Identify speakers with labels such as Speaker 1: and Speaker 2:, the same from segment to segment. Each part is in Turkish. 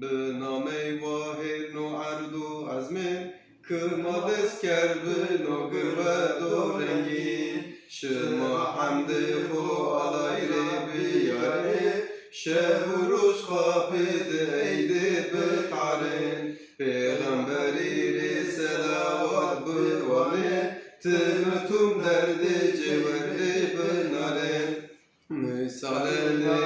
Speaker 1: به نام واحد نو عرض و عزمه که ما دست کرد به نو گرد و رنگی شما حمد خو علای بیاره شب و روش خافد ایده بقارن پیغمبری ری سلاوات بوانه تمتم درد جورده بنالن مثال dünya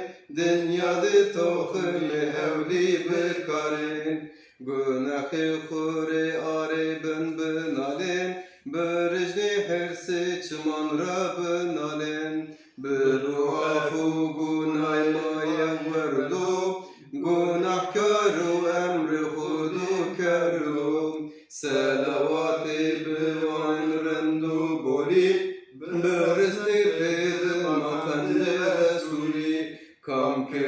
Speaker 1: Dünyada tohum hevli bekarin Günahı khore are ben benalen Berejni herse çman rabın alen Beru afu günay maya verdo Günahkaru emri hudu karu. Selavat-ı Kam ki